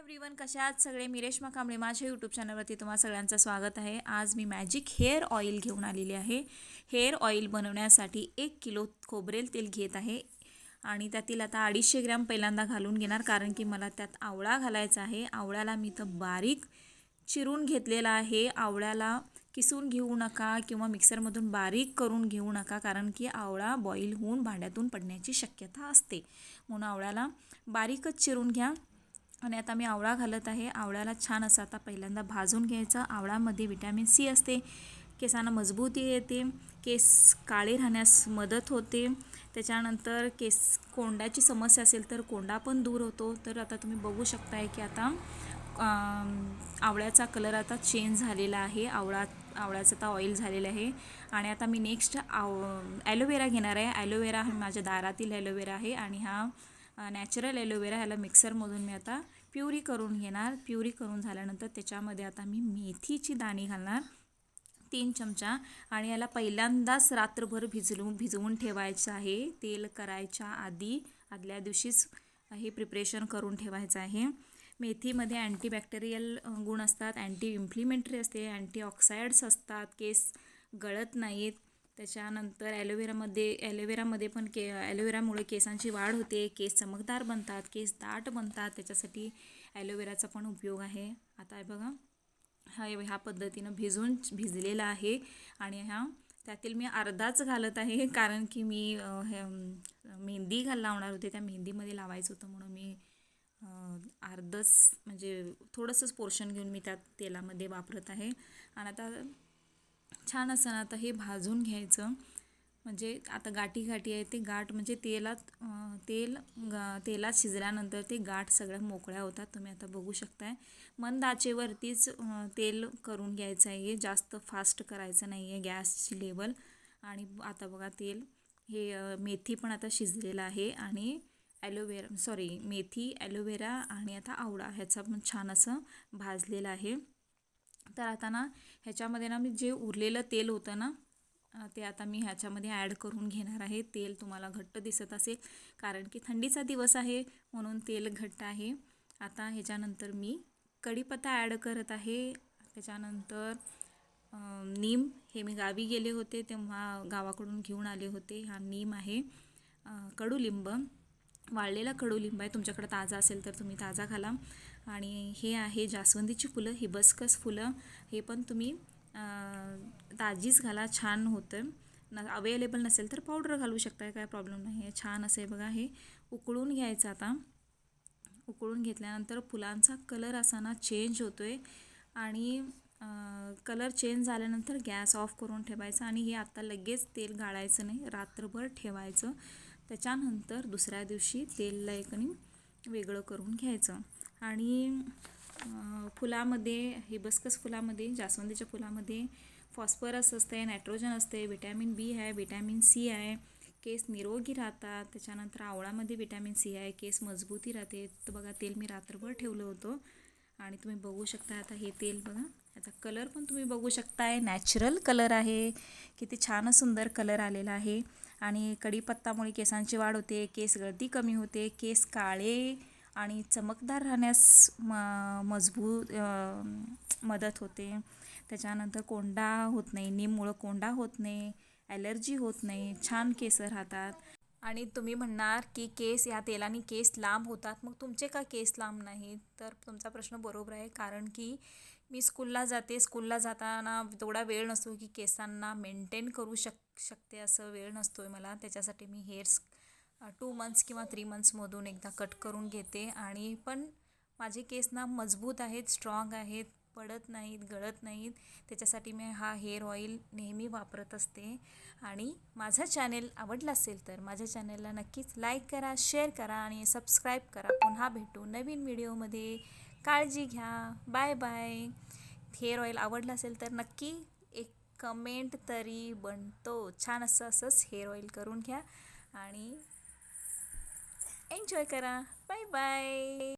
Everyone कशा आहात सगळे? मी रेश्मा कांबळे माझ्या यूट्यूब चॅनलवरती तुम्हा सगळ्यांचं स्वागत आहे. आज मी मॅजिक हेअर ऑइल घेऊन आलेली आहे. हेअर ऑइल बनवण्यासाठी एक किलो खोबरेल तेल घेत आहे. आणि त्यातील आता अडीचशे ग्रॅम पहिल्यांदा घालून घेणार कारण की मला त्यात आवळा घालायचा आहे. आवळ्याला मी तर बारीक चिरून घेतलेला आहे. आवळ्याला किसून घेऊ नका किंवा मिक्सरमधून बारीक करून घेऊ नका कारण की आवळा बॉईल होऊन भांड्यातून पडण्याची शक्यता असते. म्हणून आवळ्याला बारीकच चिरून घ्या. आणि आता मी आवळा घालत आहे. आवळ्याला छान असं आता पहिल्यांदा भाजून घ्यायचं. आवळामध्ये विटॅमिन सी असते. केसांना मजबूती येते. केस काळे राहण्यास मदत होते. त्याच्यानंतर केस कोंडाची समस्या असेल तर कोंडा पण दूर होतो. तर आता तुम्ही बघू शकताय की आता आवळ्याचा कलर आता चेंज झालेला आहे. आवळा आवळ्याचं आता ऑइल झालेलं आहे. आणि आता मी नेक्स्ट आव ॲलोवेरा घेणार आहे. ॲलोवेरा हा माझ्या दारातील ॲलोवेरा आहे. आणि हा नॅचरल ॲलोवेरा ह्याला मिक्सरमधून मी आता प्युरी करून घेणार. प्युरी करून झाल्यानंतर त्याच्यामध्ये आता मी मेथीची दाणी घालणार. तीन चमचा. आणि याला पहिल्यांदाच रात्रभर भिजलून भिजवून ठेवायचं आहे. तेल करायच्या आधी आदल्या दिवशीच हे प्रिपरेशन करून ठेवायचं आहे. मेथीमध्ये अँटीबॅक्टेरियल गुण असतात. अँटी इम्प्लिमेंटरी असते. अँटीऑक्साइड्स असतात. केस गळत नाहीत. त्याच्यानंतर ॲलोवेरामध्ये ॲलोवेरामध्ये पण के ॲलोवेरामुळे केसांची वाढ होते. केस चमकदार बनतात केस दाट बनतात. त्याच्यासाठी ॲलोवेराचा पण उपयोग आहे. आता बघा हा ह्या पद्धतीनं भिजून भिजलेला आहे. आणि ह्या त्यातील मी अर्धाच घालत आहे कारण की मी हे मेहंदी घाल लावणार होते. त्या मेहंदीमध्ये लावायचं होतं म्हणून मी अर्धच म्हणजे थोडंसंच पोर्शन घेऊन मी त्या तेलामध्ये वापरत आहे. आणि आता छान असं ना आता हे भाजून घ्यायचं. म्हणजे आता गाठी गाठी आहे ते गाठ म्हणजे तेलात तेल गा तेलात शिजल्यानंतर ते गाठ सगळ्या मोकळ्या होतात. तुम्ही आता बघू शकताय. मंद आचेवरतीच तेल करून घ्यायचं आहे. जास्त फास्ट करायचं नाही आहे गॅसची लेवल. आणि आता बघा तेल हे मेथी पण आता शिजलेलं आहे. आणि ॲलोवेरा सॉरी मेथी ॲलोवेरा आणि आता आवळा ह्याचा पण छान असं भाजलेलं आहे. तर आता ना ह्याच्यामध्ये ना मी जे उरलेलं तेल होतं ना ते आता मी ह्याच्यामध्ये ॲड करून घेणार आहे. तेल तुम्हाला घट्ट दिसत असेल कारण की थंडीचा दिवस आहे म्हणून तेल घट्ट आहे. आता ह्याच्यानंतर मी कढीपत्ता ॲड करत आहे. त्याच्यानंतर नीम हे मी गावी गेले होते तेव्हा गावाकडून घेऊन आले होते. हा नीम आहे कडुलिंब. वाळलेला कडुलिंब आहे. तुमच्याकडे ताजा असेल तर तुम्ही ताजा घाला आणि हे आहे जास्वंदीची फुलं हिबस्कस फुलं. हे पण तुम्ही ताजीच घाला छान होतं. न अवेलेबल नसेल तर पावडर घालू शकता काय प्रॉब्लेम नाही. आहे छान असं आहे बघा हे उकळून घ्यायचं आता. उकळून घेतल्यानंतर फुलांचा कलर असा ना चेंज होतो आहे आणि कलर चेंज झाल्यानंतर गॅस ऑफ करून ठेवायचं आणि हे आत्ता लगेच तेल गाळायचं नाही रात्रभर ठेवायचं. त्याच्यानंतर दुसऱ्या दिवशी तेल एकनी वेगळं करून घ्यायचं. आणि फुलामध्ये हिबस्कस फुलामध्ये जास्वंदीच्या फुलामध्ये फॉस्फरस असते नायट्रोजन असते विटॅमिन बी आहे विटॅमिन सी आहे केस निरोगी राहतात. त्याच्यानंतर आवळामध्ये विटॅमिन सी आहे केस मजबूती राहते. तर बघा तेल मी रात्रभर ठेवलं होतं. आणि तुम्ही बघू शकता आता हे तेल बघा. याचा कलर पण तुम्ही बघू शकताय. नॅचरल कलर आहे. किती छान सुंदर कलर आलेला आहे. आणि कढीपत्तामुळे केसांची वाढ होते केस गळती कमी होते केस काळे आणि चमकदार राहण्यास म मजबूत मदत होते. त्याच्यानंतर कोंडा होत नाही निममुळं कोंडा होत नाही ॲलर्जी होत नाही छान केस राहतात. आणि तुम्ही म्हणणार की केस या तेलाने केस लांब होतात. मग तुमचे का केस लांब नाही तर तुमचा प्रश्न बरोबर आहे. कारण की मी स्कूलला जाते. स्कूलला जाताना तेवढा वेळ नसतो की केसांना मेंटेन करू शक शकते असं वेळ नसतो आहे मला. त्याच्यासाठी मी हेअर्स टू मंथ्स किंवा थ्री मंथ्समधून एकदा कट करून घेते. आणि पण माझे केस ना मजबूत आहेत स्ट्रॉंग आहेत. पडत नाहीत गळत नाहीत. त्याच्यासाठी मी हा हेअर ऑइल नेहमी वापरत असते. आणि माझा चॅनेल आवडला असेल तर माझ्या चॅनेलला नक्कीच लाईक करा शेअर करा आणि सबस्क्राईब करा. पुन्हा भेटू नवीन व्हिडिओमध्ये काळजी घ्या. बाय बाय हेअर ऑइल आवडलं असेल तर नक्की एक कमेंट तरी बनतो. छान असं असंच हेअर ऑइल करून घ्या. आणि एन्जॉय करा. Bye bye